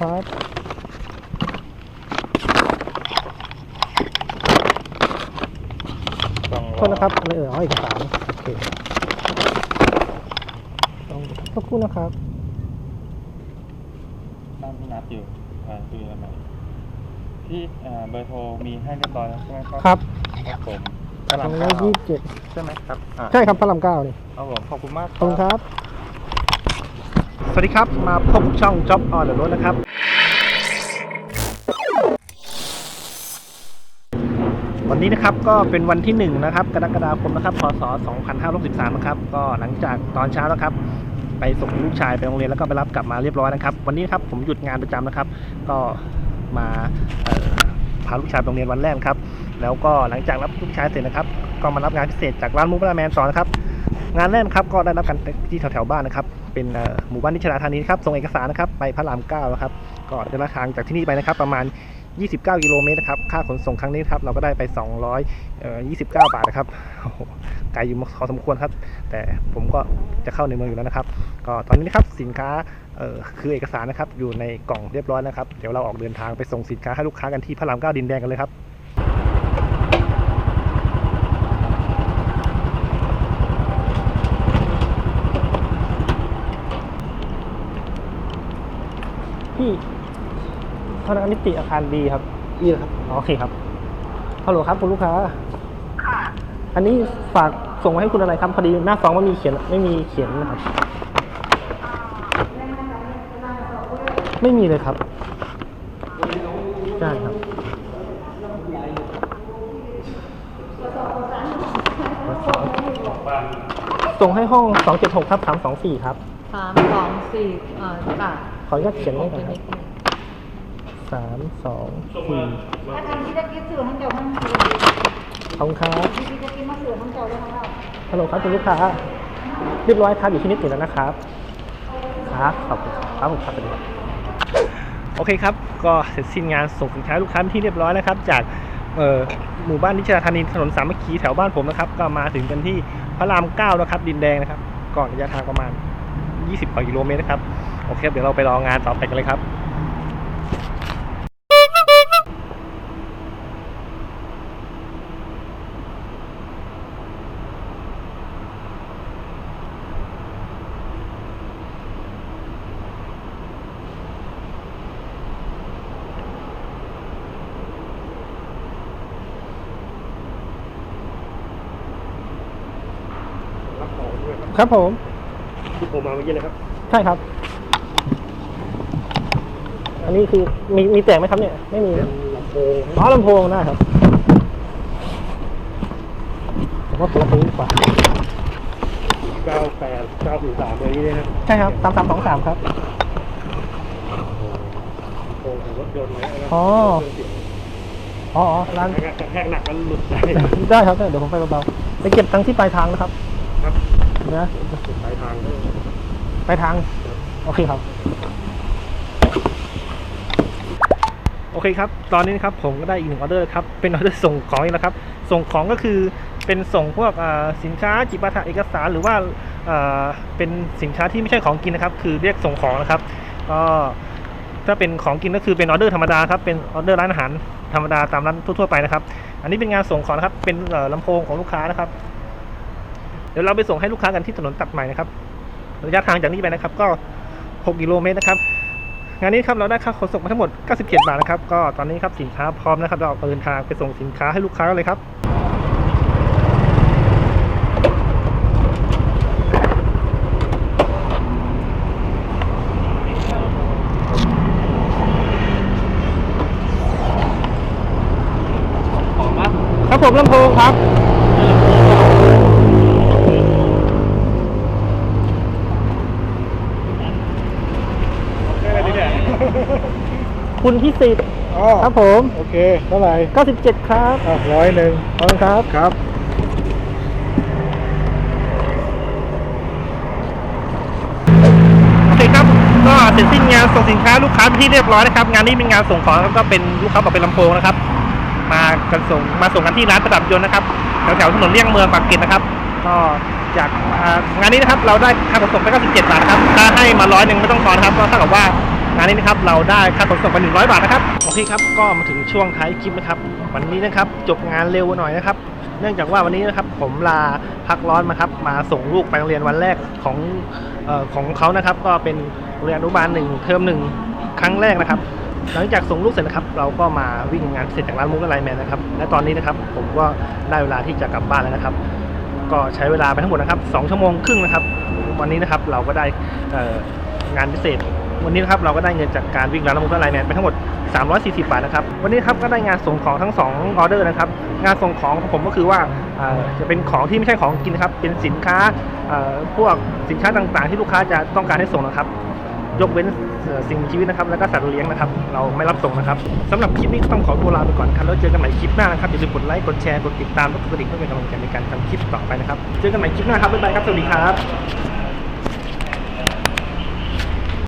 ครับโทษนะครับอะไรเอ่ยอ๋อเอกสารโอเคต้องสักครู่นะครับ ตั้งที่นัดอยู่อ่าคืออะไรที่อ่าเบอร์โทรมีให้เรียบร้อยแล้วใช่ไหมครับครับครับผมสองร้อยยี่สิบเจ็ดใช่ไหมครับอ่าใช่ครับพระรามเก้านี่ครับผมขอบคุณมาก ขอบคุณครับส วัสดีครับ มาพบช่อง Job on the Road นะครับ วันนี้นะครับก็เป็นวันที่ 1 นะครับ กรกฎาคมนะครับ พศ 2563 นะครับ ก็หลังจากตอนเช้าแล้วครับ ไปส่งลูกชายไปโรงเรียนแล้วก็ไปรับกลับมาเรียบร้อยนะครับ วันนี้ครับผมหยุดงานประจำนะครับ ก็มาพาลูกชายไปโรงเรียนวันแรกครับ แล้วก็หลังจากรับลูกชายเสร็จนะครับ ก็มารับงานพิเศษจากร้านมูฟเวอร์แมนต่อนะครับ งานแรกครับก็ได้รับกันที่แถวๆบ้านนะครับ เป็นหมู่บ้านนิชราธานีครับส่งเอกสารนะครับไปพระรามเก้านะครับก็ระยะทางจากที่นี่ไปนะครับ ประมาณ 29 กิโลเมตรนะครับค่าขนส่งครั้งนี้ครับเราก็ได้ไป 229 บาทนะครับไกลอยู่พอสมควรครับ แต่ผมก็จะเข้าในเมืองอยู่แล้วนะครับ ก็ตอนนี้นะครับสินค้าคือเอกสารนะครับอยู่ในกล่องเรียบร้อยนะครับ เดี๋ยวเราออกเดินทางไปส่งสินค้าให้ลูกค้ากันที่พระรามเก้าดินแดงกันเลยครับ พี่พนักงานนิติอาคารดีครับ นี่นะครับอ๋อโอเคครับ ฮัลโหลครับคุณลูกค้า ค่ะ อันนี้ฝากส่งมาให้คุณอะไรครับ พอดีหน้าซองไม่มีเขียนไม่มีเขียนนะครับ ไม่มีเลยครับใช่ครับส่งให้ห้อง 276ทับ324 ครับ สามสองสี่เอ่อค่ะ ขออนุญาตเขียนไว้โอก่อนเคครับสามสองสี่ถ้าทำที่จะกินสื่อทั้งเจ้าทั้งสื่อขอบคุณครับที่จะกินมาสื่อทั้งเจ้าด้วยทั้งเราฮัลโหลครับคุณลูกค้าเรียบร้อยครับอยู่ที่นิติแล้วนะครับครับขอบคุณครับผมครับสวัสดีครับโอเคครับ ก็เสร็จสิ้นงานส่งสินค้าให้ลูกค้าเป็นที่เรียบร้อยแล้วครับ จากเอ่อหมู่บ้านนิชราธานีถนนสามัคคีแถวบ้านผมนะครับ ก็มาถึงกันที่พระรามเก้านะครับ ดินแดงนะครับ ก่อนระยะทางประมาณ 20กว่ากิโลเมตรนะครับ โอเคครับเดี๋ยวเราไปรองานต่อไปกันเลยครับรับของด้วยครับครับผมที่โทรมาเมื่อกี้นะครับ ใช่ครับ อันนี้คือมีมีแตกไหมครับเนี่ย ไม่มีลำโพงอ๋อลำโพงได้ครับผมว่าคนละเพลงดีกว่า98 903อะไรนี้เลยนะใช่ครับสามสามสองสามครับลำโพงของรถยนต์นะอ๋ออ๋ออ๋อร้านกระแทกหนักแล้วหลุดได้ได้ครับได้เดี๋ยวผมไปเบาๆไปเก็บตังค์ที่ปลายทางนะครับ ครับนะปลายทางก็ปลายทาง โอเคครับ โอเคครับตอนนี้นะครับผมก็ได้อีกหนึ่งออเดอร์ครับเป็นออเดอร์ส่งของอีกแล้วครับส่งของก็คือเป็นส่งพวกสินค้าจิปาถะเอกสารหรือว่าเป็นสินค้าที่ไม่ใช่ของกินนะครับ คือเรียกส่งของนะครับก็ถ้าเป็นของกินก็คือเป็นออเดอร์ธรรมดาครับเป็นออเดอร์ร้านอาหารธรรมดาตามร้านทั่วๆไปนะครับ อันนี้เป็นงานส่งของนะครับเป็นเอ่อลำโพงของลูกค้านะครับ เดี๋ยวเราไปส่งให้ลูกค้ากันที่ถนนตัดใหม่นะครับระยะทางจากนี้ไปนะครับ ก็ 6 กิโลเมตรนะครับ งานนี้ครับเราได้ค่าขนส่งมาทั้งหมด 97 บาทนะครับ ก็ตอนนี้ครับสินค้าพร้อมนะครับ เราออกเดินทางไปส่งสินค้าให้ลูกค้ากันเลยครับของมาครับผมลำโพงครับ แค่นี้เนี่ย คุณพิสิทธิ์อ๋อครับผมโอเค เท่าไหร่97 ครับ อะร้อยหนึ่งขอบคุณครับ ครับ โอเคครับ ก็เสร็จสิ้นงานส่งสินค้าลูกค้าเป็นที่เรียบร้อยนะครับ งานนี้เป็นงานส่งของนะครับก็เป็นลูกค้าบอกเป็นลำโพงนะครับ มากันส่งมาส่งกันที่ร้านประดับยนต์นะครับแถวแถวๆถนนเลี่ยงเมืองปากเกร็ดนะครับ ก็จากอ่างานนี้นะครับเราได้ค่าขนส่งไป97บาทครับ ถ้าให้มาร้อยหนึ่งไม่ต้องทอนนะครับก็เท่ากับว่า งานนี้นะครับเราได้ค่าขนส่งไป100 บาทนะครับโอเคครับก็มาถึงช่วงท้ายคลิปนะครับวันนี้นะครับจบงานเร็วหน่อยนะครับ เนื่องจากว่าวันนี้นะครับผมลาพักร้อนมาครับมาส่งลูกไปโรงเรียนวันแรกของออของเขานะครับ ก็เป็นโรงเรียนอนุบาลหนึ่งเทอมหนึ่งครั้งแรกนะครับ หลังจากส่งลูกเสร็จนะครับ เราก็มาวิ่งงานเสร็จจากร้านมุกและไลแมนนะครับและตอนนี้นะครับผมก็ได้เวลาที่จะกลับบ้านแล้วนะครับ ก็ใช้เวลาไปทั้งหมดนะครับ2ชั่วโมงครึ่งนะครับ วันนี้นะครับเราก็ได้งานพิเศษ วันนี้นะครับเราก็ได้เงินจากการวิ่งร้านมุกและไลน์แมนไปทั้งหมด 340 บาทนะครับ วันนี้ครับก็ได้งานส่งของทั้ง 2 ออเดอร์นะครับ งานส่งของของผมก็คือว่าจะเป็นของที่ไม่ใช่ของกินนะครับ เป็นสินค้าพวกสินค้าต่างๆ ที่ลูกค้าจะต้องการให้ส่งนะครับ ยกเว้นสิ่งมีชีวิตนะครับ แล้วก็สัตว์เลี้ยงนะครับ เราไม่รับส่งนะครับสำหรับคลิปนี้ต้องขอตัวลาไปก่อนครับ แล้วเจอกันใหม่คลิปหน้านะครับ อย่าลืมกดไลค์ กดแชร์ กดติดตามกดกระดิ่งเพื่อเป็นกำลังใจในการทำคลิปต่อไปนะครับ เจอกันใหม่คลิปหน้าครับ บ๊ายบายครับ สวัสดีครับ